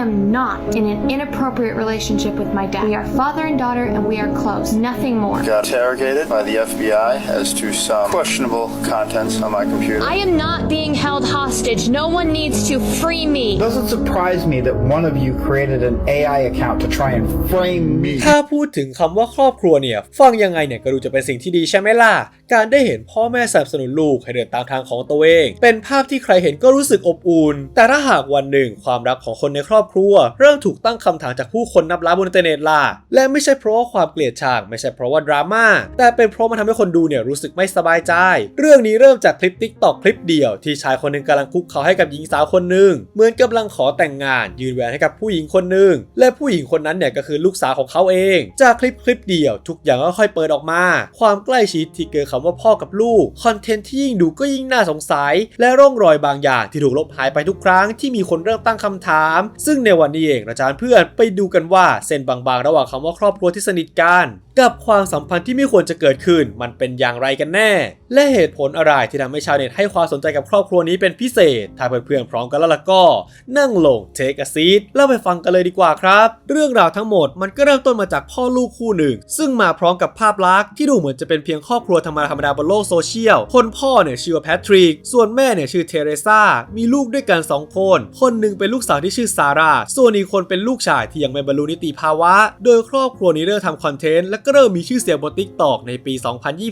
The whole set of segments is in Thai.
am not in an inappropriate relationship with my dad. We are father and daughter, and we are close. Nothing more. Got interrogated by the FBI as to some questionable contents on my computer. I am not being held hostage. No one needs to free me. Doesn't surprise me that one of you created an AI account to try and frame me. ถ้าพูดถึงคำว่าครอบครัวเนี่ย ฟังยังไงเนี่ยก็ดูจะเป็นสิ่งที่ดีใช่ไหมล่ะ การได้เห็นพ่อแม่สนับสนุนลูกให้เดินตามทางของตัวเอง เป็นภาพที่ใครเห็นก็รู้สึกอบอุ่น แต่ถ้าหากวันหนึ่งความรักของคนในครอบครัว เริ่มถูกตั้งคำถามจากผู้คนนับล้านบนอินเทอร์เน็ตล่ะและไม่ใช่เพราะว่าความเกลียดชังไม่ใช่เพราะว่าดราม่าแต่เป็นเพราะมันทำให้คนดูเนี่ยรู้สึกไม่สบายใจ เรื่องนี้เริ่มจากคลิปติ๊กตอกคลิปเดียวที่ชายคนหนึ่งกำลังคุกเข่าให้กับหญิงสาวคนหนึ่งเหมือนกำลังขอแต่งงาน ยืนแหวนให้กับผู้หญิงคนหนึ่งและผู้หญิงคนนั้นเนี่ยก็คือลูกสาวของเขาเอง จากคลิปคลิปเดียวทุกอย่างก็ค่อยเปิดออกมา ความใกล้ชิดที่เกิดคำว่าพ่อกับลูกคอนเทนต์ที่ยิ่งดูก็ยิ่งน่าสงสัย และร่องรอยบางอย่างที่ถูกลบหายไปทุกครั้งที่มีคนเริ่มตั้งคำถามซึ่งในวันนี้เองอาจารย์เพื่อนไปดูกันว่าเส้นบางๆ ระหว่างคำว่าครอบครัวที่สนิทกันกับความสัมพันธ์ที่ไม่ควรจะเกิดขึ้น มันเป็นอย่างไรกันแน่ และเหตุผลอะไรที่ทำให้ชาวเน็ตให้ความสนใจกับครอบครัวนี้เป็นพิเศษ ถ้าเพื่อนๆพร้อมกันแล้วล่ะก็ นั่งลงเทค a ซีดเล่าไปฟังกันเลยดีกว่าครับ เรื่องราวทั้งหมดมันก็เริ่มต้นมาจากพ่อลูกคู่หนึ่ง ซึ่งมาพร้อมกับภาพลักษณ์ที่ดูเหมือนจะเป็นเพียงครอบครัวธรรมดาธรรมดาบนโลกโซเชียล คนพ่อเนี่ยชื่อว่าแพทริก ส่วนแม่เนี่ยชื่อเทเรซามีลูกด้วยกันสองคน คนหนึ่งเป็นลูกสาวที่ชื่อซาร่า ส่วนอีกคนเป็นลูกชายที่ยังไม่บรรลุนิติภาวะ โดยครอบครัวนี้เริ่มทำคอนเทนต์และก็เริ่มมีชื่อเสียงบน TikTok ในปี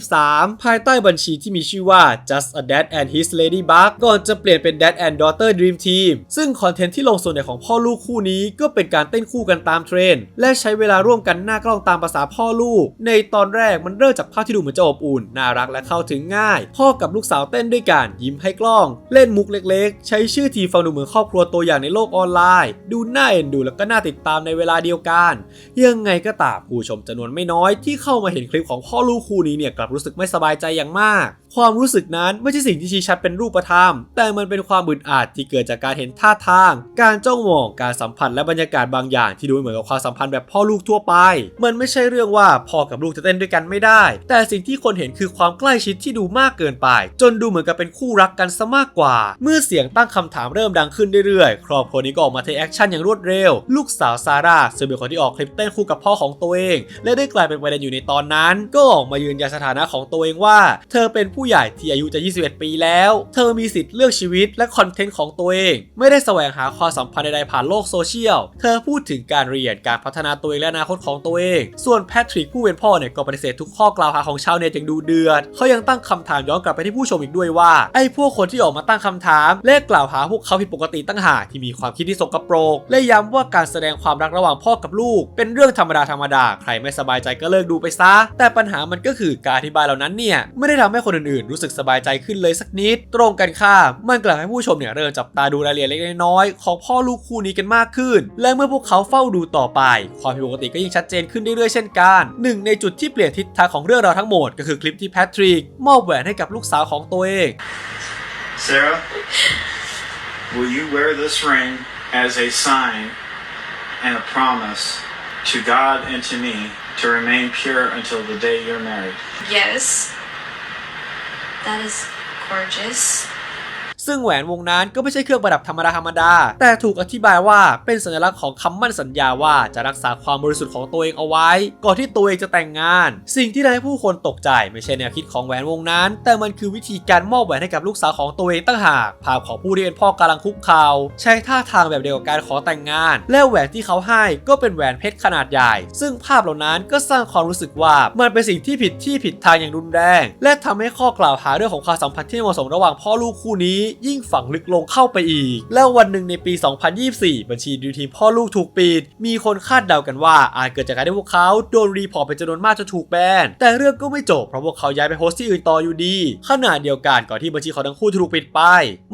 2023 ภายใต้บัญชีที่มีชื่อว่า just a dad and his ladybug ก่อนจะเปลี่ยนเป็น dad and daughter dream team ซึ่งคอนเทนต์ที่ลงส่วนใหญ่ของพ่อลูกคู่นี้ก็เป็นการเต้นคู่กันตามเทรนด์และใช้เวลาร่วมกันหน้ากล้องตามภาษาพ่อลูก ในตอนแรกมันเริ่มจากภาพที่ดูเหมือนจะอบอุ่นน่ารักและเข้าถึงง่าย พ่อกับลูกสาวเต้นด้วยกันยิ้มให้กล้อง เล่นมุกเล็กๆ ใช้ชื่อทีฟังดูเหมือนครอบครัวตัวอย่างในโลกออนไลดูน่าเอ็นดูแล้วก็น่าติดตามในเวลาเดียวกัน ยังไงก็ตามผู้ชมจำนวนไม่น้อยที่เข้ามาเห็นคลิปของพ่อลูกคู่นี้เนี่ยกลับรู้สึกไม่สบายใจอย่างมากความรู้สึกนั้นไม่ใช่สิ่งที่ชี้ชัดเป็นรูปธรรม แต่มันเป็นความบึดอัดที่เกิดจากการเห็นท่าทาง การจ้องมอง การสัมผัสและบรรยากาศบางอย่างที่ดูเหมือนกับความสัมพันธ์แบบพ่อลูกทั่วไป มันไม่ใช่เรื่องว่าพ่อกับลูกจะเต้นด้วยกันไม่ได้ แต่สิ่งที่คนเห็นคือความใกล้ชิดที่ดูมากเกินไป จนดูเหมือนกับเป็นคู่รักกันซะมากกว่า เมื่อเสียงตั้งคำถามเริ่มดังขึ้นเรื่อยๆ ครอบครัวนี้ก็ออกมาเทคแอคชั่นอย่างรวดเร็ว ลูกสาวซาร่าซึ่งเป็นคนที่ออกคลิปเต้นคู่กับพ่อของตัวเอง และได้กลายเป็นประเด็นอยู่ในตอนนั้น ก็ออกมายืนยันสถานะของตัวเองว่า เธอเป็นผู้ใหญ่ที่อายุจะ 21 ปีแล้ว เธอมีสิทธิ์เลือกชีวิตและคอนเทนต์ของตัวเอง ไม่ได้แสวงหาความสัมพันธ์ใดๆผ่านโลกโซเชียล เธอพูดถึงการเรียนการพัฒนาตัวเองและอนาคตของตัวเอง ส่วนแพทริกผู้เป็นพ่อเนี่ยก็ปฏิเสธทุกข้อกล่าวหาของชาวเน็ตอย่างดูเดือด เขายังตั้งคำถามย้อนกลับไปที่ผู้ชมอีกด้วยว่า ไอ้พวกคนที่ออกมาตั้งคำถาม และกล่าวหาพวกเขาผิดปกติตั้งหากที่มีความคิดที่สกปรก และย้ำว่าการแสดงความรักระหว่างพ่อกับลูก เป็นเรื่องธรรมดาธรรมดาใครไม่สบายใจก็เลิกดูไปซะ แต่ปัญหามันก็คือการอธิบายเหล่านั้นเนี่ยไม่ได้ทำให้คนอื่นๆรู้สึกสบายใจขึ้นเลยสักนิด ตรงกันข้ามมันกลับให้ผู้ชมเนี่ยเริ่มจับตาดูรายละเอียดเล็กๆน้อยๆของพ่อลูกคู่นี้กันมากขึ้น และเมื่อพวกเขาเฝ้าดูต่อไป ความผิดปกติก็ยิ่งชัดเจนขึ้นเรื่อยๆเช่นกันหนึ่งในจุดที่เปลี่ยนทิศทางของเรื่องราวทั้งหมดก็คือคลิปที่แพทริกมอบแหวนให้กับลูกสาวของตัวเอง Sarah, will you wear this ring as a sign and a promise to God and to me to remain pure until the day you're married? Yes. That is gorgeous. ซึ่งแหวนวงนั้นก็ไม่ใช่เครื่องประดับธรรมดาธรรมดา แต่ถูกอธิบายว่าเป็นสัญลักษณ์ของคำมั่นสัญญาว่าจะรักษาความบริสุทธิ์ของตัวเองเอาไว้ ก่อนที่ตัวเองจะแต่งงาน สิ่งที่ทำให้ผู้คนตกใจไม่ใช่แนวคิดของแหวนวงนั้น แต่มันคือวิธีการมอบแหวนให้กับลูกสาวของตัวเองตั้งหากภาพของผู้ที่เป็นพ่อกำลังคุกเข่าใช้ท่าทางแบบเดียวกับการขอแต่งงาน และแหวนที่เขาให้ก็เป็นแหวนเพชรขนาดใหญ่ ซึ่งภาพเหล่านั้นก็สร้างความรู้สึกว่ามันเป็นสิ่งที่ผิดที่ผิดทางอย่างรุนแรง และทำให้ข้อกล่าวหาเรื่องของความสัมพันธ์ที่ไม่เหมาะสมระหว่างพ่อลูกคู่นี้ยิ่งฝังลึกลงเข้าไปอีก แล้ววันหนึ่งในปี 2024 บัญชีดูทีมพ่อลูกถูกปิด มีคนคาดเดากันว่าอาจเกิดจากการที่พวกเขาโดนรีพอร์ตเป็นจำนวนมากจนถูกแบน แต่เรื่องก็ไม่จบเพราะพวกเขาย้ายไปโพสต์ที่อื่นต่ออยู่ดี ขณะเดียวกันก่อนที่บัญชีของทั้งคู่ถูกปิดไป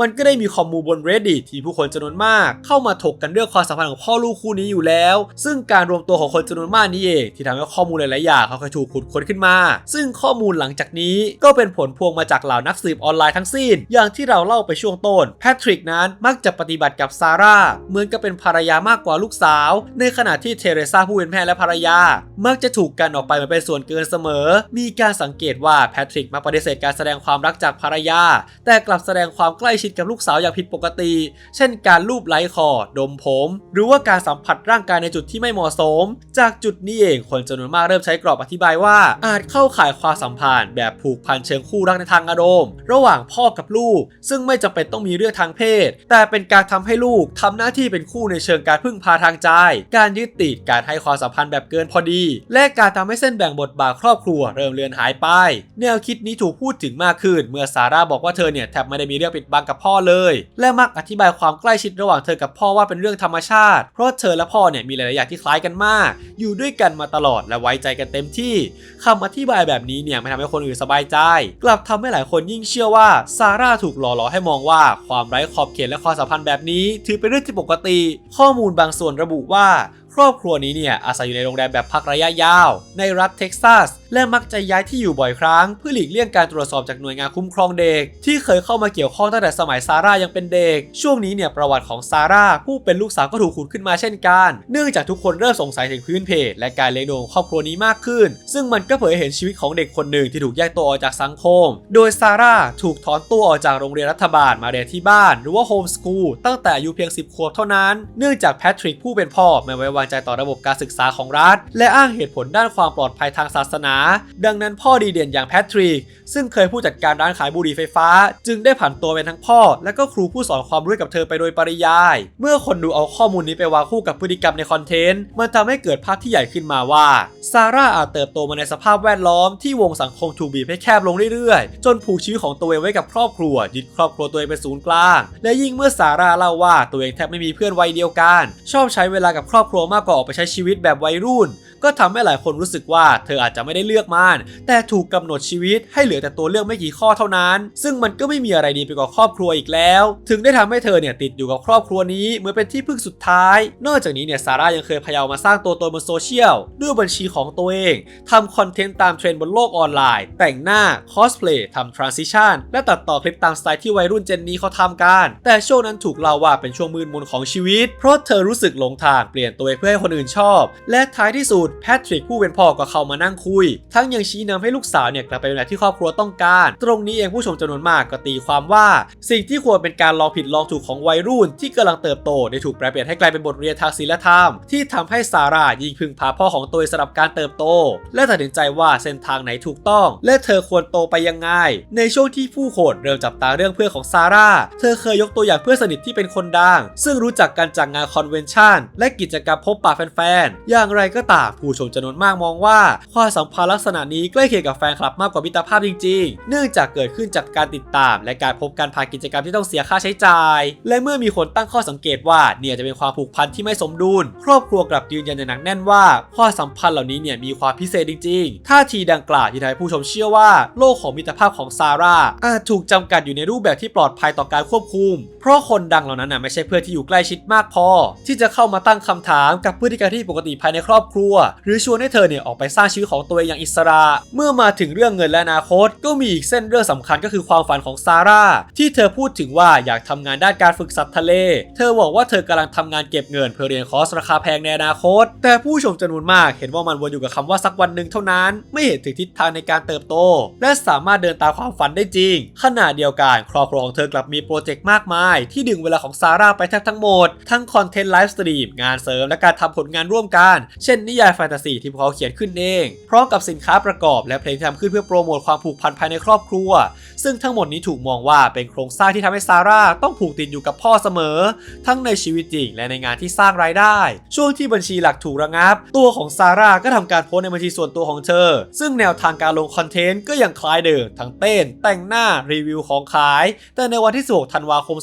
มันก็ได้มีคอมมูบน reddit ที่ผู้คนจำนวนมาก เข้ามาถกกันเรื่องความสัมพันธ์ของพ่อลูกคู่นี้อยู่แล้ว ซึ่งการรวมตัวของคนจำนวนมากนี้เองที่ทำให้ข้อมูลหลายๆอย่างเขาเคยถูกขุดค้นขึ้นมา ซึ่งข้อมูลหลังจากนี้ก็เป็นผลพวงมาจากเหล่านักสืบออนไลน์ทั้งสิ้น อย่างที่เราเล่าไปช่วงต้น แพทริกนั้นมักจะปฏิบัติกับซาร่าเหมือนกับเป็นภรรยามากกว่าลูกสาว ในขณะที่เทเรซาผู้เป็นแม่และภรรยา มักจะถูกกันออกไปเหมือนเป็นส่วนเกินเสมอ มีการสังเกตว่าแพทริกมักปฏิเสธการแสดงความรักจากภรรยา แต่กลับแสดงความใกล้ชิดกับลูกสาวอย่างผิดปกติ เช่น การลูบไล้คอ ดมผม หรือว่าการสัมผัสร่างกายในจุดที่ไม่เหมาะสม จากจุดนี้เองคนจำนวนมากเริ่มใช้กรอบอธิบายว่า อาจเข้าข่ายความสัมพันธ์แบบผูกพันเชิงคู่รักในทางอารมณ์ ระหว่างพ่อกับลูก ซึ่งไม่จำเป็นต้องมีเรื่องทางเพศ แต่เป็นการทำให้ลูกทำหน้าที่เป็นคู่ในเชิงการพึ่งพาทางใจ การยึดติดการให้ความสัมพันธ์แบบเกินพอดี และการทำให้เส้นแบ่งบทบาทครอบครัวเริ่มเลือนหายไป แนวคิดนี้ถูกพูดถึงมากขึ้น เมื่อซาร่าบอกว่าเธอเนี่ยแทบไม่ได้มีเรื่องปิดบังกับพ่อเลย และมักอธิบายความใกล้ชิดระหว่างเธอกับพ่อว่าเป็นเรื่องธรรมชาติ เพราะเธอและพ่อเนี่ยมีหลายๆอย่างที่คล้ายกันมาก อยู่ด้วยกันมาตลอดและไว้ใจกันเต็มที่คำอธิบายแบบนี้เนี่ยไม่ทำให้คนอื่นสบายใจ กลับทำให้หลายคนยิ่งเชื่อว่าซาร่าถูกหล่อหลอให้มองว่าความไร้ขอบเขตและความสัมพันธ์แบบนี้ ถือเป็นเรื่องที่ปกติ ข้อมูลบางส่วนระบุว่า ครอบครัวนี้เนี่ยอาศัยอยู่ในโรงแรมแบบพักระยะยาว ในรัฐเท็กซัส และมักจะย้ายที่อยู่บ่อยครั้ง เพื่อหลีกเลี่ยงการตรวจสอบจากหน่วยงานคุ้มครองเด็ก ที่เคยเข้ามาเกี่ยวข้องตั้งแต่สมัยซาร่ายังเป็นเด็ก ช่วงนี้เนี่ยประวัติของซาร่าผู้เป็นลูกสาวก็ถูกขุดขึ้นมาเช่นกัน เนื่องจากทุกคนเริ่มสงสัยถึงพื้นเพและการเลี้ยงดูของครอบครัวนี้มากขึ้น ซึ่งมันก็เผยเห็นชีวิตของเด็กคนหนึ่งที่ถูกแยกตัวออกจากสังคม โดยซาร่าถูกถอนตัวออกจากโรงเรียนรัฐบาลมาเรียนที่บ้าน หรือว่าโฮมสคูลตั้งแต่อายุเพียง 10 ขวบเท่านั้น เนื่องจากแพทริกผู้เป็นพ่อไม่ไว้วางใจต่อระบบการศึกษาของรัฐ และอ้างเหตุผลด้านความปลอดภัยทางศาสนา ดังนั้นพ่อดีเด่นอย่างแพทริก ซึ่งเคยผู้จัดการร้านขายบุหรี่ไฟฟ้า จึงได้ผันตัวเป็นทั้งพ่อ และก็ครูผู้สอนความรู้กับเธอไปโดยปริยาย เมื่อคนดูเอาข้อมูลนี้ไปวางคู่กับพฤติกรรมในคอนเทนต์มันทำให้เกิดภาพที่ใหญ่ขึ้นมาว่าซาร่าอาจเติบโตมาในสภาพแวดล้อมที่วงสังคมถูกบีบให้แคบลงเรื่อยๆ จนผูกชีวิตของตัวเองไว้กับครอบครัว ยึดครอบครัวตัวเองเป็นศูนย์กลาง และยิ่งเมื่อซาร่าเล่าว่าตัวเองแทบไม่มีเพื่อนวัยเดียวกัน ชอบใช้เวลากับครอบครัวมากกว่าออกไปใช้ชีวิตแบบวัยรุ่น ก็ทำให้หลายคนรู้สึกว่าเธออาจจะไม่ได้เลือกมันแต่ถูกกำหนดชีวิตให้เหลือแต่ตัวเลือกไม่กี่ข้อเท่านั้น ซึ่งมันก็ไม่มีอะไรดีไปกว่าครอบครัวอีกแล้ว ถึงได้ทำให้เธอเนี่ยติดอยู่กับครอบครัวนี้เหมือนเป็นที่พึ่งสุดท้าย นอกจากนี้เนี่ยซาร่ายังเคยพยายามมาสร้างตัวตนบนโซเชียลด้วยบัญชีของตัวเองทำคอนเทนต์ตามเทรนด์บนโลกออนไลน์ แต่งหน้าคอสเพลย์ทำทรานซิชันและตัดต่อคลิปตามสไตล์ที่วัยรุ่นเจนนี้เขาทำกัน แต่ช่วงนั้นถูกเล่าว่าเป็นช่วงมืดมนของชีวิต เพราะเธอรู้สึกหลงทางเปลี่ยนตัวเองเพื่อให้คนอื่นชอบ และท้ายที่สุดแพทริกผู้เป็นพ่อก็เข้ามานั่งคุย ทั้งยังชี้นำให้ลูกสาวเนี่ยกลับไปในแบบที่ครอบครัวต้องการ ตรงนี้เองผู้ชมจำนวนมากก็ตีความว่า สิ่งที่ควรเป็นการลองผิดลองถูกของวัยรุ่น ที่กำลังเติบโตได้ถูกแปลเปลี่ยนให้กลายเป็นบทเรียนทางศีลธรรม ที่ทำให้ซาร่ายิ่งพึงพาพ่อของตัวเองสำหรับการเติบโต และตัดสินใจว่าเส้นทางไหนถูกต้อง และเธอควรโตไปยังไง ในช่วงที่ผู้คนเริ่มจับตาเรื่องเพื่อนของซาร่า เธอเคยยกตัวอย่างเพื่อนสนิทที่เป็นคนดัง ซึ่งรู้จักกันจากงานคอนเวนชั่นและกิจกรรมพบปะแฟนๆ อย่างไรก็ตามผู้ชมจำนวนมากมองว่าความสัมพันธ์ลักษณะนี้ใกล้เคียงกับแฟนคลับมากกว่ามิตรภาพจริง ๆ เนื่องจากเกิดขึ้นจากการติดตาม และการพบกันผ่านกิจกรรมที่ต้องเสียค่าใช้จ่าย และเมื่อมีคนตั้งข้อสังเกตว่าเนี่ยจะเป็นความผูกพันที่ไม่สมดุล ครอบครัวกลับยืนยันอย่างหนักแน่นว่าความสัมพันธ์เหล่านี้เนี่ยมีความพิเศษจริงๆท่าทีดังกล่าวที่ทำให้ผู้ชมเชื่อว่า โลกของมิตรภาพของซาร่าอาจถูกจำกัดอยู่ในรูปแบบที่ปลอดภัยต่อการควบคุม เพราะคนดังเหล่านั้นน่ะไม่ใช่เพื่อนที่อยู่ใกล้ชิดมากพอ ที่จะเข้ามาตั้งคำถามกับพฤติกรรมที่ปกติภายในครอบครัวหรือชวนให้เธอเนี่ยออกไปสร้างชีวิตของตัวเองอย่างอิสระ เมื่อมาถึงเรื่องเงินและอนาคต ก็มีอีกเส้นเรื่องสำคัญก็คือความฝันของซาร่าที่เธอพูดถึงว่าอยากทำงานด้านการฝึกสัตว์ทะเล เธอบอกว่าเธอกำลังทำงานเก็บเงินเพื่อเรียนคอร์สราคาแพงในอนาคต แต่ผู้ชมจำนวนมากเห็นว่ามันวนอยู่กับคำว่าสักวันหนึ่งเท่านั้น ไม่เห็นถึงทิศทางในการเติบโต และสามารถเดินตามความฝันได้จริง ขณะเดียวกันครอบครัวของเธอกลับมีโปรเจกต์มากมาย ที่ดึงเวลาของซาร่าไปแทบทั้งหมด ทั้งคอนเทนต์ไลฟ์สตรีมงานเสริมและการทำผลงานร่วมกัน เช่นนิยายแฟนตาซีที่พวกเขาเขียนขึ้นเองพร้อมกับสินค้าประกอบและเพลงที่ทำขึ้นเพื่อโปรโมทความผูกพันภายในครอบครัว ซึ่งทั้งหมดนี้ถูกมองว่าเป็นโครงสร้างที่ทำให้ซาร่าต้องผูกติดอยู่กับพ่อเสมอ ทั้งในชีวิตจริงและในงานที่สร้างรายได้ ช่วงที่บัญชีหลักถูกระงับ ตัวของซาร่าก็ทำการโพสในบัญชีส่วนตัวของเธอ ซึ่งแนวทางการลงคอนเทนต์ก็ยังคล้ายเดิมทั้งเต้น แต่งหน้ารีวิวของขาย แต่ในวันที่ 16 ธันวาคม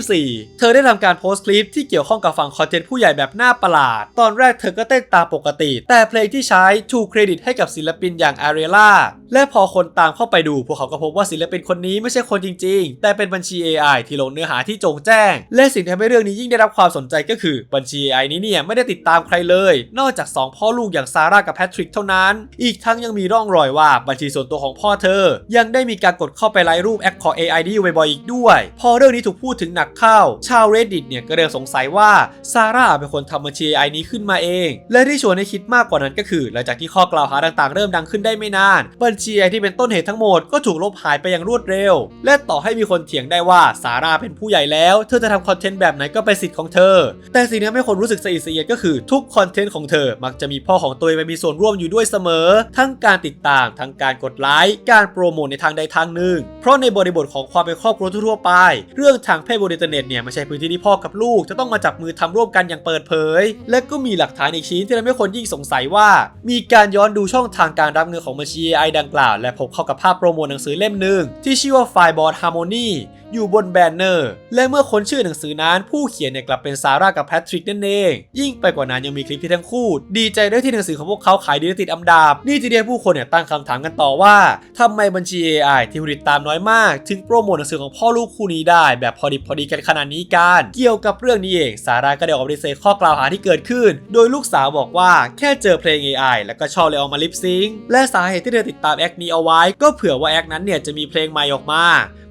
2024 เธอได้ทำการโพสต์คลิปที่เกี่ยวข้องกับฝั่งคอนเทนต์ผู้ใหญ่แบบหน้าประหลาด ตอนแรกเธอก็เต้นตามปกติติดแต่เพลงที่ใช้ถูกเครดิตให้กับศิลปินอย่างอารีล่าและพอคนตามเข้าไปดู พวกเขาก็พบว่าศิลปินคนนี้ไม่ใช่คนจริง ๆ แต่เป็นบัญชี AI ที่ลงเนื้อหาที่โจงแจ้ง และสิ่งที่ทำให้เรื่องนี้ยิ่งได้รับความสนใจก็คือบัญชี AI นี้เนี่ยไม่ได้ติดตามใครเลย นอกจาก 2 พ่อลูกอย่างซาร่ากับแพทริกเท่านั้น อีกทั้งยังมีร่องรอยว่าบัญชีส่วนตัวของพ่อเธอ ยังได้มีการกดเข้าไปไลค์รูปแอคของ AI นี้อยู่บ่อยๆอีกด้วย พอเรื่องนี้ถูกพูดถึงหนักเข้า ชาว Reddit เนี่ยก็เริ่มสงสัยว่าซาร่าเป็นคนทำบัญชี AI นี้ขึ้นมาเอง และที่ชวนให้คิดมากกว่านั้นก็คือ หลังจากที่ข้อกล่าวหาต่างๆ เริ่มดังขึ้นได้ไม่นาน บัญชี AI ที่เป็นต้นเหตุทั้งหมดก็ถูกลบหายไปอย่างรวดเร็ว และต่อให้มีคนเถียงได้ว่าซาร่าเป็นผู้ใหญ่แล้ว เธอจะทำคอนเทนต์แบบไหนก็เป็นสิทธิ์ของเธอ แต่สิ่งที่ทำให้คนรู้สึกสะอิดสะเอียดก็คือทุกคอนเทนต์ของเธอมักจะมีพ่อของตัวเองไปมีส่วนร่วมอยู่ด้วยเสมอ ทั้งการติดตามทั้งการกดไลค์การโปรโมทในทางใดทางหนึ่ง เพราะในบริบทของความเป็นครอบครัวทั่วไป เรื่องทางเพศบนอินเทอร์เน็ตเนี่ยไม่ใช่พื้นที่ที่พ่อกับลูก จะต้องมาจับมือทำร่วมกันอย่างเปิดเผย และก็มีหลักฐานอีกชิ้นที่ทำให้คนยิ่งสงสัยว่า มีการย้อนดูช่องทางการรับเงินของบัญชี AI ดังกล่าว และพบเข้ากับภาพโปรโมทหนังสือเล่มหนึ่งที่ชื่อว่า Fireboard Harmony อยู่บนแบนเนอร์ และเมื่อค้นชื่อหนังสือนั้น ผู้เขียนเนี่ยกลับเป็นซาร่ากับแพทริกนั่นเอง ยิ่งไปกว่านั้นยังมีคลิปที่ทั้งคู่ ดีใจด้วยที่หนังสือของพวกเขาขายดีติดอันดับ นี่จะเรียกผู้คนเนี่ยตั้งคำถามกันต่อว่าทำไมบัญชี AI ที่ผู้ติดตามน้อยมาก ถึงโปรโมทหนังสือของพ่อลูกคู่นี้ได้ แบบพอดิบพอดีกันขนาดนี้กันเกี่ยวกับเรื่องนี้เองซาร่าก็ได้ออกมาปฏิเสธข้อกล่าวหาที่เกิดขึ้น โดยลูกสาวบอกว่าแค่เจอเพลง AI แล้วก็ชอบเลยเอามาลิปซิงค์และสาเหตุที่เธอติดตามแอคนี้เอาไว้ ก็เผื่อว่าแอคนั้นเนี่ยจะมีเพลงใหม่ออกมา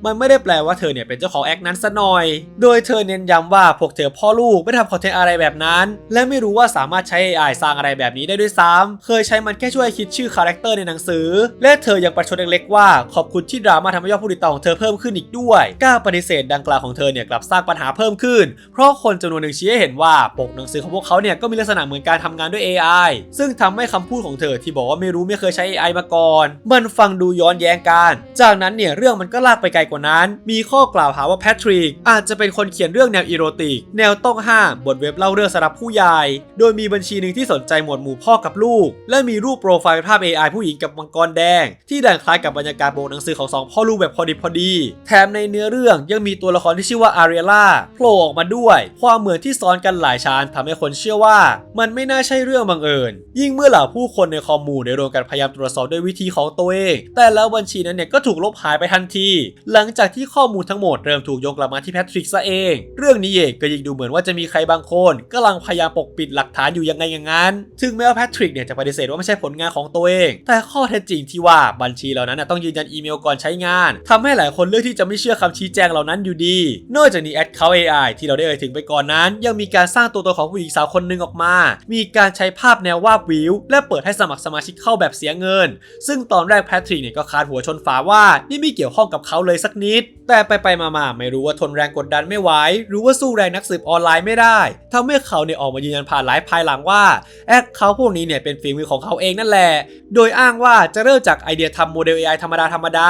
มันไม่ได้แปลว่าเธอเนี่ยเป็นเจ้าของแอคนั้นซะหน่อย โดยเธอเน้นย้ำว่าพวกเธอพ่อลูกไม่ทำคอนเทนต์อะไรแบบนั้น และไม่รู้ว่าสามารถใช้ AI สร้างอะไรแบบนี้ได้ด้วยซ้ำเคยใช้มันแค่ช่วยคิดชื่อคาแรคเตอร์ในหนังสือ และเธอยังประชดเล็กๆว่าขอบคุณที่ดราม่าทำให้ยอดผู้ติดตามของเธอเพิ่มขึ้นอีกด้วยการปฏิเสธดังกล่าวของเธอเนี่ยกลับสร้างปัญหาเพิ่มขึ้น เพราะคนจำนวนหนึ่งชี้ให้เห็นว่าปกหนังสือของพวกเขาเนี่ยก็มีลักษณะเหมือนการทำงานด้วย AI ซึ่งทำให้คำพูดของเธอที่บอกว่าไม่รู้ไม่เคยใช้ AI มาก่อน มันฟังดูย้อนแย้งกัน จากนั้นเนี่ยเรื่องมันก็ลากไปไกลกว่านั้น มีข้อกล่าวหาว่าแพทริก อาจจะเป็นคนเขียนเรื่องแนวอีโรติก แนวต้องห้ามบนเว็บเล่าเรื่องสำหรับผู้ใหญ่โดยมีบัญชีหนึ่งที่สนใจหมวดหมู่พ่อกับลูก และมีรูปโปรไฟล์ภาพ AI ผู้หญิงกับมังกรแดง ที่ดันคล้ายกับบรรยากาศโบกหนังสือของสองพ่อลูกแบบพอดีพอดี แถมในเนื้อเรื่องยังมีตัวละครที่ชื่อว่าอารีล่าโผล่ออกมาด้วย ความเหมือนที่ซ้อนกันหลายชั้นทำให้คนเชื่อว่า มันไม่น่าใช่เรื่องบังเอิญ ยิ่งเมื่อเหล่าผู้คนในคอมมูนได้รวมกันพยายามตรวจสอบด้วยวิธีของตัวเอง แต่แล้วบัญชีนั้นเนี่ยก็ถูกลบหายไปทันที หลังจากที่ข้อมูลทั้งหมดเริ่มถูกโยงกลับมาที่แพทริกซะเอง เรื่องนี้เองก็ยิ่งดูเหมือนว่าจะมีใครบางคนกำลังพยายามปกปิดหลักฐานอยู่ยังไงอย่างนั้น ถึงแม้ว่าแพทริกเนี่ยจะปฏิเสธว่าไม่ใช่ผลงานของตัวเอง แต่ข้อเท็จจริงที่ว่าบัญชีเหล่านั้นต้องยืนยันอีเมลก่อนใช้งานทำให้หลายคนเลือกที่จะไม่เชื่อคำชี้แจงเหล่านั้นอยู่ดี นอกจากนี้แอดเขา AI ที่เราได้เอ่ยถึงไปก่อนนั้น ยังมีการสร้างตัวตนของผู้หญิงสาวคนหนึ่งออกมา มีการใช้ภาพแนววาบวิว และเปิดให้สมัครสมาชิกเข้าแบบเสียเงิน ซึ่งตอนแรกแพทริกเนี่ยก็คาดหัวชนฝาว่านี่ไม่เกี่ยวข้องกับเขาเลยสกนิด แต่ไปไปมาๆไม่รู้ว่าทนแรงกดดันไม่ไหวหรือว่าสู้แรงนักสืบออนไลน์ไม่ได้ทำให้เขาเนี่ยออกมายืนยันผ่านไลฟ์ภายหลังว่าแอคเขาพวกนี้เนี่ยเป็นฝีมือของเขาเองนั่นแหละ โดยอ้างว่าจะเริ่มจากไอเดียทำโมเดล AI ธรรมดาธรรมดา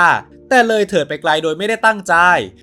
แต่เลยเถิดไปไกลโดยไม่ได้ตั้งใจ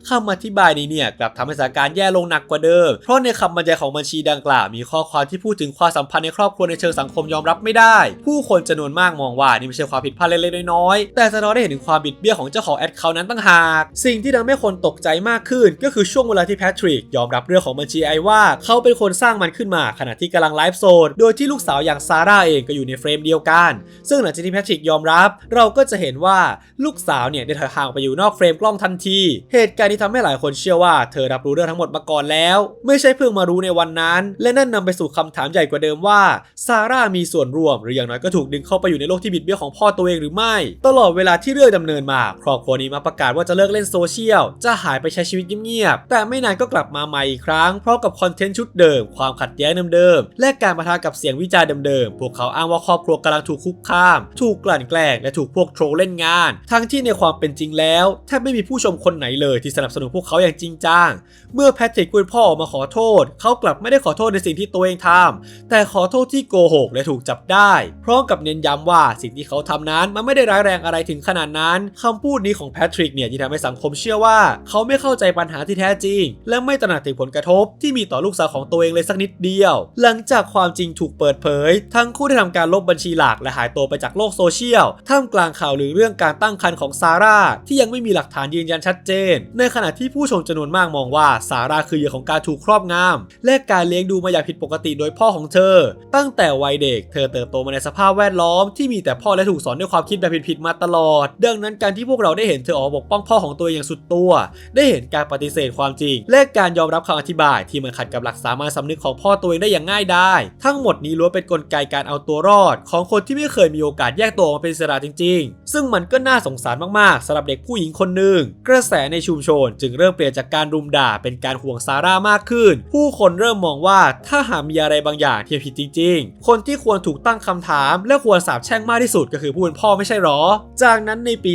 คำอธิบายนี้เนี่ยกลับทำให้สถานการณ์แย่ลงหนักกว่าเดิม เพราะในคำบรรยายของบัญชีดังกล่าวมีข้อความที่พูดถึงความสัมพันธ์ในครอบครัวในเชิงสังคมยอมรับไม่ได้ ผู้คนจำนวนมากมองว่านี่ไม่ใช่ความผิดพลาดเล็กๆน้อยๆแต่สะท้อนได้เห็นถึงความบิดเบี้ยวของเจ้าของแอดเคาท์นั้นตั้งหาก สิ่งที่ทำให้คนตกใจมากขึ้น ก็คือช่วงเวลาที่แพทริกยอมรับเรื่องของบัญชีไอว่า เขาเป็นคนสร้างมันขึ้นมาขณะที่กำลังไลฟ์สดโดยที่ลูกสาวอย่างซาร่าเองก็อยู่ในเฟรมเดียวกัน ซึ่งหลังจากที่แพทริกยอมรับ เราก็จะเห็นว่าลูกสาวเนี่ยได้ถอยห่างไปอยู่นอกเฟรมกล้องทันที เหตุการณ์ที่ทำให้หลายคนเชื่อว่าเธอรับรู้เรื่องทั้งหมดมาก่อนแล้ว ไม่ใช่เพิ่งมารู้ในวันนั้น และนั่นนำไปสู่คำถามใหญ่กว่าเดิมว่าซาร่ามีส่วนร่วม หรืออย่างน้อยก็ถูกดึงเข้าไปอยู่ในโลกที่บิดเบี้ยวของพ่อตัวเองหรือไม่ ตลอดเวลาที่เรื่องดำเนินมา ครอบครัวนี้มาประกาศว่าจะเลิกเล่นโซเชียล จะหายไปใช้ชีวิตเงียบๆแต่ไม่นานก็กลับมาใหม่อีกครั้งพร้อมกับคอนเทนต์ชุดเดิม ความขัดแย้งเดิมๆและการประทะกับเสียงวิจารณ์เดิมๆพวกเขาอ้างว่าครอบครัวกำลังถูกคุกคาม ถูกกลั่นแกล้งและถูกพวกโทรเล่นงาน ทั้งที่ในความเป็นจริงแล้วแทบไม่มีผู้ชมคนไหนเลยที่สนับสนุนพวกเขาอย่างจริงจัง เมื่อแพทริกคุณพ่อออกมาขอโทษ เขากลับไม่ได้ขอโทษในสิ่งที่ตัวเองทำแต่ขอโทษที่โกหกและถูกจับได้ พร้อมกับเน้นย้ำว่าสิ่งที่เขาทำนั้นมันไม่ได้ร้ายแรงอะไรถึงขนาดนั้นคำพูดนี้ของแพทริกเนี่ยที่ทำให้สังคมเชื่อว่า เขาไม่เข้าใจปัญหาที่แท้จริง และไม่ตระหนักถึงผลกระทบที่มีต่อลูกสาวของตัวเองเลยสักนิดเดียว หลังจากความจริงถูกเปิดเผย ทั้งคู่ได้ทำการลบบัญชีหลักและหายตัวไปจากโลกโซเชียลท่ามกลางข่าวหรือเรื่องการตั้งครรภ์ของซาร่าที่ยังไม่มีหลักฐานยืนยันชัดเจน ในขณะที่ผู้ชมจำนวนมากมองว่าซาร่าคือเหยื่อของการถูกครอบงำและการเลี้ยงดูมาอย่างผิดปกติโดยพ่อของเธอ ตั้งแต่วัยเด็กเธอเติบโตมาในสภาพแวดล้อมที่มีแต่พ่อและถูกสอนด้วยความคิดแบบผิดๆมาตลอด ดังนั้นการที่พวกเราได้เห็นเธอออกปกป้องพ่อของตัวเองอย่างสุดตัว ได้เห็นการปฏิเสธความจริง และการยอมรับคำอธิบาย ที่มันขัดกับหลักสามัญสำนึกของพ่อตัวเองได้อย่างง่ายไดายทั้งหมดนี้ล้วนเป็นกลไกการเอาตัวรอด ของคนที่ไม่เคยมีโอกาสแยกตัวออกมาเป็นอิสระจริง ๆ ซึ่งมันก็น่าสงสารมากๆสำหรับเด็กผู้หญิงคนหนึ่ง กระแสในชุมชนจึงเริ่มเปลี่ยนจากการรุมด่าเป็นการห่วงซาร่ามากขึ้น ผู้คนเริ่มมองว่าถ้าหากมีอะไรบางอย่างที่ผิดจริง ๆ คนที่ควรถูกตั้งคำถาม และควรสาบแช่งมากที่สุดก็คือผู้เป็นพ่อไม่ใช่หรอ จากนั้นในปี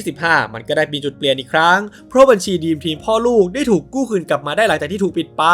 2025 มันก็ได้มีจุดเปลี่ยนอีกครั้ง เพราะบัญชีดีมทีมพ่อลูกได้ถูกกู้คืนกลับมาได้หลังจากที่ถูกปิดไป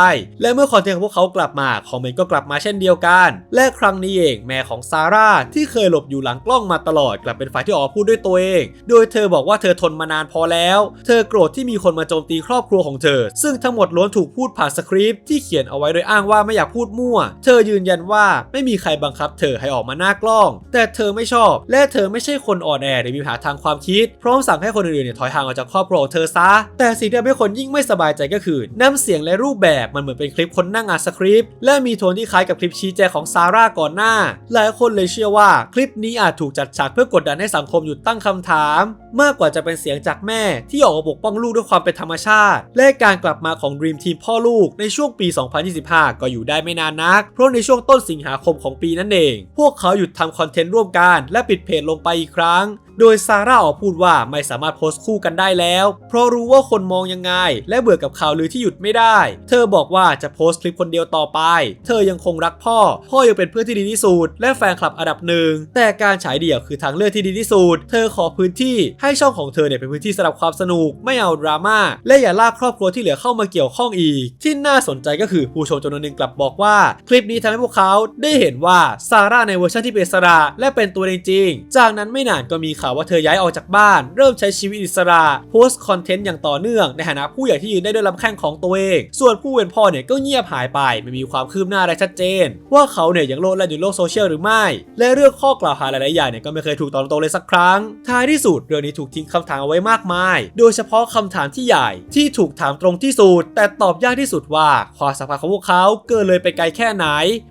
และเมื่อคอนเทนต์ของพวกเขากลับมาคอมเมนต์ก็กลับมาเช่นเดียวกัน และครั้งนี้เองแม่ของซาร่าที่เคยหลบอยู่หลังกล้องมาตลอดกลับเป็นฝ่ายที่ออกพูดด้วยตัวเอง โดยเธอบอกว่าเธอทนมานานพอแล้ว เธอโกรธที่มีคนมาโจมตีครอบครัวของเธอ ซึ่งทั้งหมดล้วนถูกพูดผ่านสคริปต์ที่เขียนเอาไว้โดยอ้างว่าไม่อยากพูดมั่ว เธอยืนยันว่าไม่มีใครบังคับเธอให้ออกมาหน้ากล้อง แต่เธอไม่ชอบ และเธอไม่ใช่คนอ่อนแอหรือมีปัญหาทางความคิด พร้อมสั่งให้คนอื่นๆเนี่ยถอยห่างออกจากครอบครัวของเธอซะ แต่สิ่งที่ทำให้คนยิ่งไม่สบายใจก็คือน้ำเสียงและรูปแบบมันเหมือนเป็นคลิปคนนั่งอ่านสคริปต์และมีโทนที่คล้ายกับคลิปชี้แจงของซาร่าก่อนหน้า หลายคนเลยเชื่อว่าคลิปนี้อาจถูกจัดฉากเพื่อกดดันให้สังคมหยุดตั้งคำถาม มากกว่าจะเป็นเสียงจากแม่ที่ออกมาปกป้องลูกด้วยความเป็นธรรมชาติ และการกลับมาของ Dream Team พ่อลูกในช่วงปี 2025 ก็อยู่ได้ไม่นานนัก เพราะในช่วงต้นสิงหาคมของปีนั่นเอง พวกเขาหยุดทำคอนเทนต์ร่วมกันและปิดเพจลงไปอีกครั้ง โดยซาร่าออกพูดว่าไม่สามารถโพสต์คู่กันได้แล้ว เพราะรู้ว่าคนมองยังไง และเบื่อกับข่าวลือที่หยุดไม่ได้ เธอบอกว่าจะโพสต์คลิปคนเดียวต่อไป เธอยังคงรักพ่อ พ่อยังเป็นเพื่อนที่ดีที่สุดและแฟนคลับอันดับหนึ่งแต่การฉายเดี่ยวคือทางเลือกที่ดีที่สุดเธอขอพื้นที่ให้ช่องของเธอเนี่ยเป็นพื้นที่สำหรับความสนุกไม่เอาดราม่าและอย่าลากครอบครัวที่เหลือเข้ามาเกี่ยวข้องอีก ที่น่าสนใจก็คือผู้ชมจำนวนหนึ่งกลับบอกว่า คลิปนี้ทำให้พวกเขาได้เห็นว่าซาร่าในเวอร์ชันที่เป็นสระและเป็นตัวจริงจากนั้นไม่นานก็มีข่าวว่าเธอย้ายออกจากบ้าน เริ่มใช้ชีวิตอิสระโพสต์คอนเทนต์อย่างต่อเนื่อง ในฐานะผู้ใหญ่ที่ยืนได้ด้วยลำแข้งของตัวเอง ส่วนผู้เป็นพ่อเนี่ยก็เงียบหายไปไม่มีความคืบหน้าอะไรชัดเจน ว่าเขาเนี่ยยังโลดแล่นอยู่โลกโซเชียลหรือไม่ และเรื่องข้อกล่าวหาหลายๆอย่างเนี่ยก็ไม่เคยถูกตอบตรงเลยสักครั้ง ท้ายที่สุดเรื่องนี้ถูกทิ้งคำถามเอาไว้มากมาย โดยเฉพาะคำถามที่ใหญ่ที่ถูกถามตรงที่สุดแต่ตอบยากที่สุดว่าความสัมพันธ์ของพวกเขาเกินเลยไปไกลแค่ไหน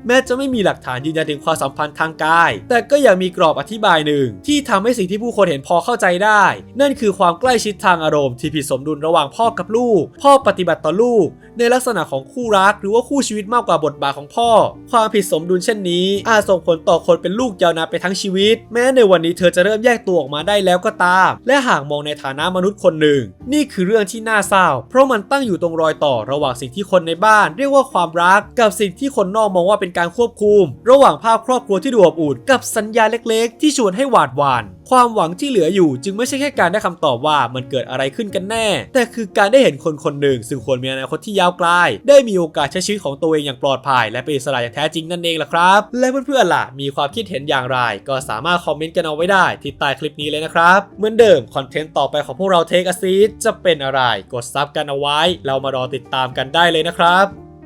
แม้จะไม่มีหลักฐานยืนยันถึงความสัมพันธ์ทางกาย แต่ก็ยังมีกรอบอธิบายหนึ่งที่ทำให้สิ่งที่ผู้คนเห็นพอเข้าใจได้ นั่นคือความใกล้ชิดทางอารมณ์ที่ผิดสมดุลระหว่างพ่อกับลูก พ่อปฏิบัติต่อลูก ในลักษณะของคู่รักหรือว่าคู่ชีวิตมากกว่าบทบาทของพ่อ ความผิดสมดุลเช่นนี้ อาจส่งผลต่อคนเป็นลูกยาวนานไปทั้งชีวิต แม้ในวันนี้เธอจะเริ่มแยกตัวออกมาได้แล้วก็ตาม และหากมองในฐานะมนุษย์คนหนึ่ง นี่คือเรื่องที่น่าเศร้า เพราะมันตั้งอยู่ตรงรอยต่อระหว่างสิ่งที่คนในบ้าน เรียกว่าความรักกับสิ่งที่คนนอกมองว่าเป็นการควบคุม ระหว่างภาพครอบครัวที่ดูอบอุ่นกับสัญญาเล็ก ๆ ที่ชวนให้หวาดหวั่นความหวังที่เหลืออยู่จึงไม่ใช่แค่การได้คำตอบว่ามันเกิดอะไรขึ้นกันแน่ แต่คือการได้เห็นคนคนหนึ่งซึ่งควรมีอนาคตที่ยาวไกลได้มีโอกาสใช้ชีวิตของตัวเองอย่างปลอดภัย และเป็นอิสระอย่างแท้จริงนั่นเองล่ะครับ และเพื่อนๆล่ะ มีความคิดเห็นอย่างไร ก็สามารถคอมเมนต์กันเอาไว้ได้ที่ใต้คลิปนี้เลยนะครับ เหมือนเดิมคอนเทนต์ต่อไปของพวกเราเทคอซีจะเป็นอะไร กดซับกันเอาไว้ เรามารอติดตามกันได้เลยนะครับ